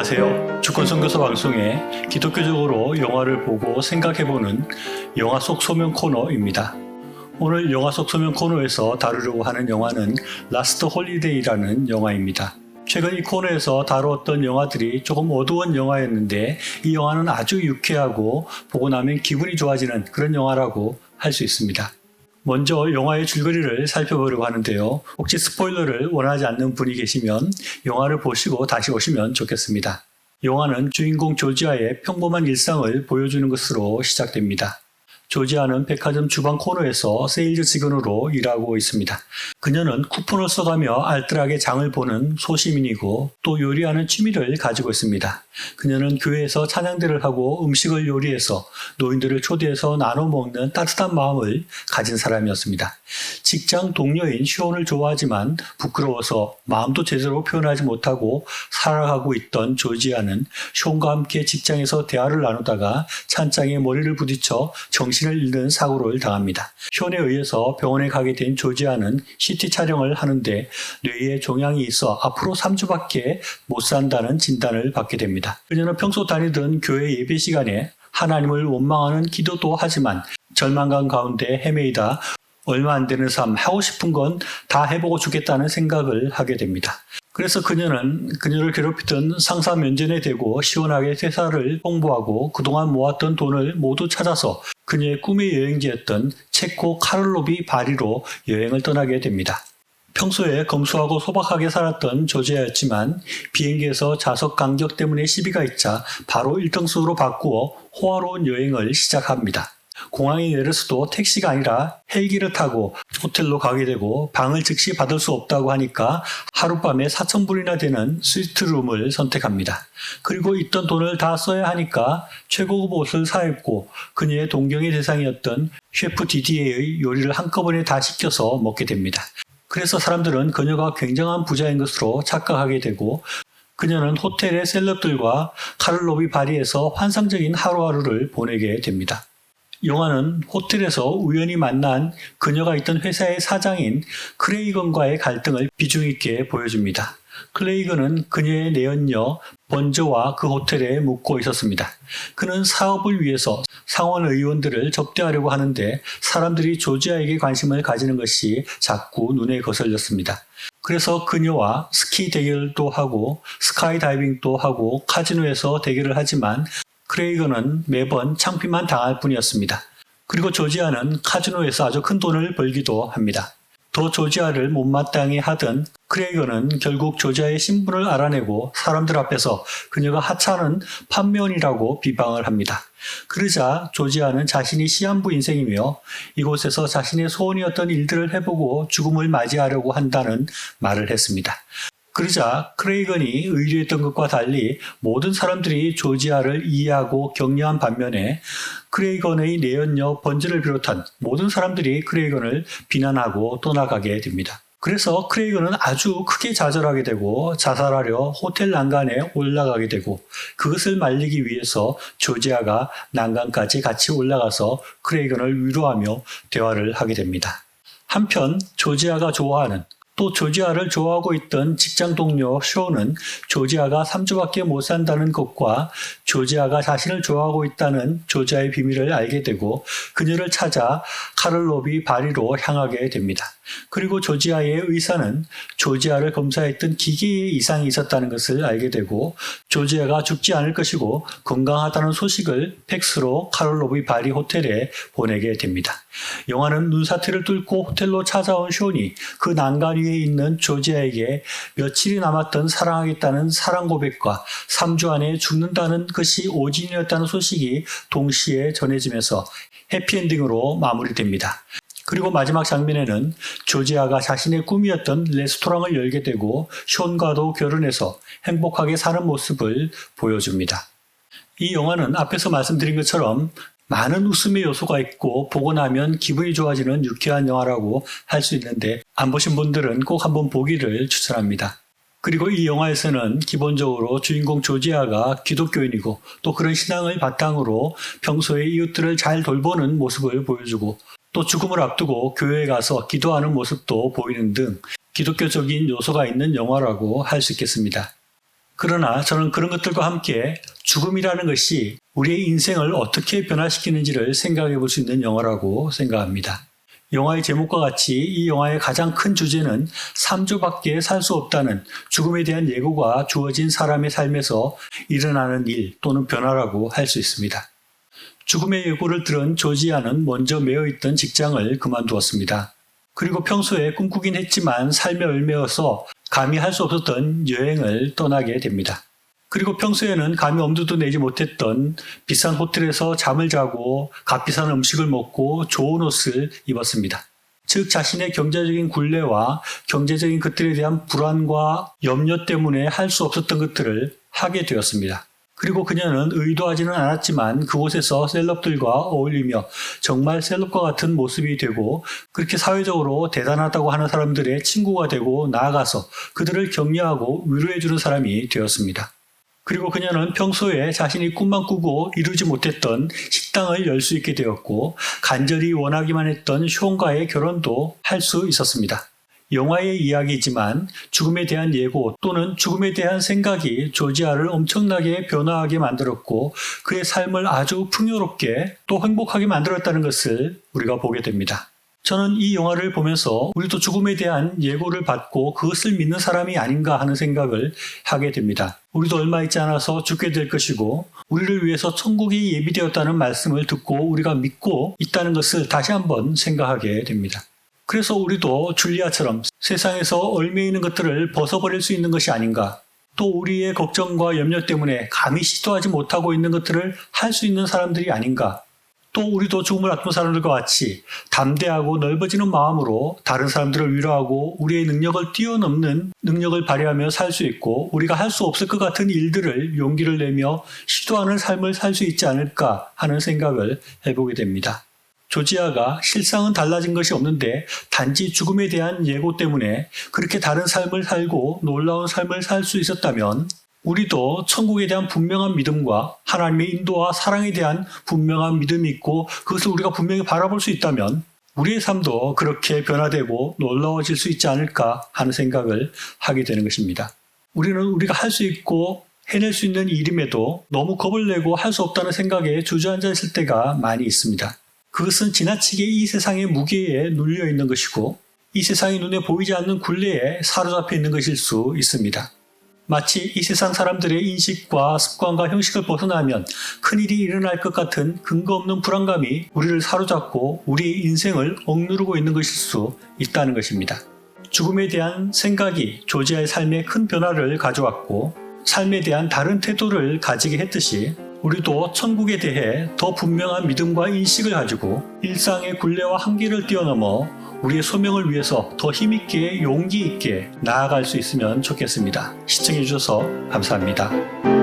안녕하세요. 주권 선교사 방송에 기독교적으로 영화를 보고 생각해보는 영화 속 소면 코너입니다. 오늘 영화 속 소면 코너에서 다루려고 하는 영화는 라스트 홀리데이라는 영화입니다. 최근 이 코너에서 다루었던 영화들이 조금 어두운 영화였는데 이 영화는 아주 유쾌하고 보고 나면 기분이 좋아지는 그런 영화라고 할 수 있습니다. 먼저 영화의 줄거리를 살펴보려고 하는데요. 혹시 스포일러를 원하지 않는 분이 계시면 영화를 보시고 다시 오시면 좋겠습니다. 영화는 주인공 조지아의 평범한 일상을 보여주는 것으로 시작됩니다. 조지아는 백화점 주방 코너에서 세일즈 직원으로 일하고 있습니다. 그녀는 쿠폰을 써가며 알뜰하게 장을 보는 소시민이고 또 요리하는 취미를 가지고 있습니다. 그녀는 교회에서 찬양대를 하고 음식을 요리해서 노인들을 초대해서 나눠 먹는 따뜻한 마음을 가진 사람이었습니다. 직장 동료인 시온을 좋아하지만 부끄러워서 마음도 제대로 표현하지 못하고 살아가고 있던 조지아는 시온과 함께 직장에서 대화를 나누다가 찬장에 머리를 부딪혀 정신을 잃는 사고를 당합니다. 시온에 의해서 병원에 가게 된 조지아는 CT 촬영을 하는데 뇌에 종양이 있어 앞으로 3주밖에 못 산다는 진단을 받게 됩니다. 그녀는 평소 다니던 교회 예배 시간에 하나님을 원망하는 기도도 하지만 절망감 가운데 헤매이다 얼마 안 되는 삶, 하고 싶은 건 다 해보고 죽겠다는 생각을 하게 됩니다. 그래서 그녀는 그녀를 괴롭히던 상사 면전에 대고 시원하게 퇴사를 홍보하고 그동안 모았던 돈을 모두 찾아서 그녀의 꿈의 여행지였던 체코 카를로비 바리로 여행을 떠나게 됩니다. 평소에 검소하고 소박하게 살았던 조제였지만 비행기에서 좌석 간격 때문에 시비가 있자 바로 1등석으로 바꾸어 호화로운 여행을 시작합니다. 공항에 내려서도 택시가 아니라 헬기를 타고 호텔로 가게 되고 방을 즉시 받을 수 없다고 하니까 하룻밤에 4,000불이나 되는 스위트룸을 선택합니다. 그리고 있던 돈을 다 써야 하니까 최고급 옷을 사입고 그녀의 동경의 대상이었던 셰프 디디에의 요리를 한꺼번에 다 시켜서 먹게 됩니다. 그래서 사람들은 그녀가 굉장한 부자인 것으로 착각하게 되고 그녀는 호텔의 셀럽들과 카를로비 바리에서 환상적인 하루하루를 보내게 됩니다. 영화는 호텔에서 우연히 만난 그녀가 있던 회사의 사장인 크레이건과의 갈등을 비중 있게 보여줍니다. 클레이건은 그녀의 내연녀 번저와 그 호텔에 묵고 있었습니다. 그는 사업을 위해서 상원 의원들을 접대하려고 하는데 사람들이 조지아에게 관심을 가지는 것이 자꾸 눈에 거슬렸습니다. 그래서 그녀와 스키 대결도 하고 스카이 다이빙도 하고 카지노에서 대결을 하지만 크레이건은 매번 창피만 당할 뿐이었습니다. 그리고 조지아는 카지노에서 아주 큰 돈을 벌기도 합니다. 더 조지아를 못마땅해 하던 크레이건은 결국 조지아의 신분을 알아내고 사람들 앞에서 그녀가 하찮은 판면이라고 비방을 합니다. 그러자 조지아는 자신이 시한부 인생이며 이곳에서 자신의 소원이었던 일들을 해보고 죽음을 맞이하려고 한다는 말을 했습니다. 그러자 크레이건이 의뢰했던 것과 달리 모든 사람들이 조지아를 이해하고 격려한 반면에 크레이건의 내연녀 번즈를 비롯한 모든 사람들이 크레이건을 비난하고 떠나가게 됩니다. 그래서 크레이건은 아주 크게 좌절하게 되고 자살하려 호텔 난간에 올라가게 되고 그것을 말리기 위해서 조지아가 난간까지 같이 올라가서 크레이건을 위로하며 대화를 하게 됩니다. 한편 조지아가 좋아하는 또 조지아를 좋아하고 있던 직장 동료 쇼는 조지아가 3주밖에 못 산다는 것과 조지아가 자신을 좋아하고 있다는 조지아의 비밀을 알게 되고 그녀를 찾아 카를로비 바리로 향하게 됩니다. 그리고 조지아의 의사는 조지아를 검사했던 기계에 이상이 있었다는 것을 알게 되고 조지아가 죽지 않을 것이고 건강하다는 소식을 팩스로 카를로비 바리 호텔에 보내게 됩니다. 영화는 눈사태를 뚫고 호텔로 찾아온 쇼니 그 난간 위에 있는 조지아에게 며칠이 남았던 사랑하겠다는 사랑 고백과 3주 안에 죽는다는 것이 오진이었다는 소식이 동시에 전해지면서 해피엔딩으로 마무리됩니다. 그리고 마지막 장면에는 조지아가 자신의 꿈이었던 레스토랑을 열게 되고 션과도 결혼해서 행복하게 사는 모습을 보여줍니다. 이 영화는 앞에서 말씀드린 것처럼 많은 웃음의 요소가 있고 보고 나면 기분이 좋아지는 유쾌한 영화라고 할 수 있는데 안 보신 분들은 꼭 한번 보기를 추천합니다. 그리고 이 영화에서는 기본적으로 주인공 조지아가 기독교인이고 또 그런 신앙을 바탕으로 평소에 이웃들을 잘 돌보는 모습을 보여주고 또 죽음을 앞두고 교회에 가서 기도하는 모습도 보이는 등 기독교적인 요소가 있는 영화라고 할 수 있겠습니다. 그러나 저는 그런 것들과 함께 죽음이라는 것이 우리의 인생을 어떻게 변화시키는지를 생각해 볼 수 있는 영화라고 생각합니다. 영화의 제목과 같이 이 영화의 가장 큰 주제는 3조밖에 살 수 없다는 죽음에 대한 예고가 주어진 사람의 삶에서 일어나는 일 또는 변화라고 할 수 있습니다. 죽음의 예고를 들은 조지아는 먼저 매어 있던 직장을 그만두었습니다. 그리고 평소에 꿈꾸긴 했지만 삶에 얽매여서 감히 할 수 없었던 여행을 떠나게 됩니다. 그리고 평소에는 감히 엄두도 내지 못했던 비싼 호텔에서 잠을 자고 값비싼 음식을 먹고 좋은 옷을 입었습니다. 즉 자신의 경제적인 굴레와 경제적인 것들에 대한 불안과 염려 때문에 할 수 없었던 것들을 하게 되었습니다. 그리고 그녀는 의도하지는 않았지만 그곳에서 셀럽들과 어울리며 정말 셀럽과 같은 모습이 되고 그렇게 사회적으로 대단하다고 하는 사람들의 친구가 되고 나아가서 그들을 격려하고 위로해주는 사람이 되었습니다. 그리고 그녀는 평소에 자신이 꿈만 꾸고 이루지 못했던 식당을 열 수 있게 되었고 간절히 원하기만 했던 숀과의 결혼도 할 수 있었습니다. 영화의 이야기이지만 죽음에 대한 예고 또는 죽음에 대한 생각이 조지아를 엄청나게 변화하게 만들었고 그의 삶을 아주 풍요롭게 또 행복하게 만들었다는 것을 우리가 보게 됩니다. 저는 이 영화를 보면서 우리도 죽음에 대한 예고를 받고 그것을 믿는 사람이 아닌가 하는 생각을 하게 됩니다. 우리도 얼마 있지 않아서 죽게 될 것이고 우리를 위해서 천국이 예비되었다는 말씀을 듣고 우리가 믿고 있다는 것을 다시 한번 생각하게 됩니다. 그래서 우리도 줄리아처럼 세상에서 얽매이는 있는 것들을 벗어버릴 수 있는 것이 아닌가. 또 우리의 걱정과 염려 때문에 감히 시도하지 못하고 있는 것들을 할 수 있는 사람들이 아닌가. 또 우리도 죽음을 앞둔 사람들과 같이 담대하고 넓어지는 마음으로 다른 사람들을 위로하고 우리의 능력을 뛰어넘는 능력을 발휘하며 살 수 있고 우리가 할 수 없을 것 같은 일들을 용기를 내며 시도하는 삶을 살 수 있지 않을까 하는 생각을 해보게 됩니다. 조지아가 실상은 달라진 것이 없는데 단지 죽음에 대한 예고 때문에 그렇게 다른 삶을 살고 놀라운 삶을 살 수 있었다면 우리도 천국에 대한 분명한 믿음과 하나님의 인도와 사랑에 대한 분명한 믿음이 있고 그것을 우리가 분명히 바라볼 수 있다면 우리의 삶도 그렇게 변화되고 놀라워질 수 있지 않을까 하는 생각을 하게 되는 것입니다. 우리는 우리가 할 수 있고 해낼 수 있는 일임에도 너무 겁을 내고 할 수 없다는 생각에 주저앉아 있을 때가 많이 있습니다. 그것은 지나치게 이 세상의 무게에 눌려 있는 것이고 이 세상이 눈에 보이지 않는 굴레에 사로잡혀 있는 것일 수 있습니다. 마치 이 세상 사람들의 인식과 습관과 형식을 벗어나면 큰일이 일어날 것 같은 근거 없는 불안감이 우리를 사로잡고 우리의 인생을 억누르고 있는 것일 수 있다는 것입니다. 죽음에 대한 생각이 조지아의 삶에 큰 변화를 가져왔고 삶에 대한 다른 태도를 가지게 했듯이 우리도 천국에 대해 더 분명한 믿음과 인식을 가지고 일상의 굴레와 한계를 뛰어넘어 우리의 소명을 위해서 더 힘있게 용기 있게 나아갈 수 있으면 좋겠습니다. 시청해 주셔서 감사합니다.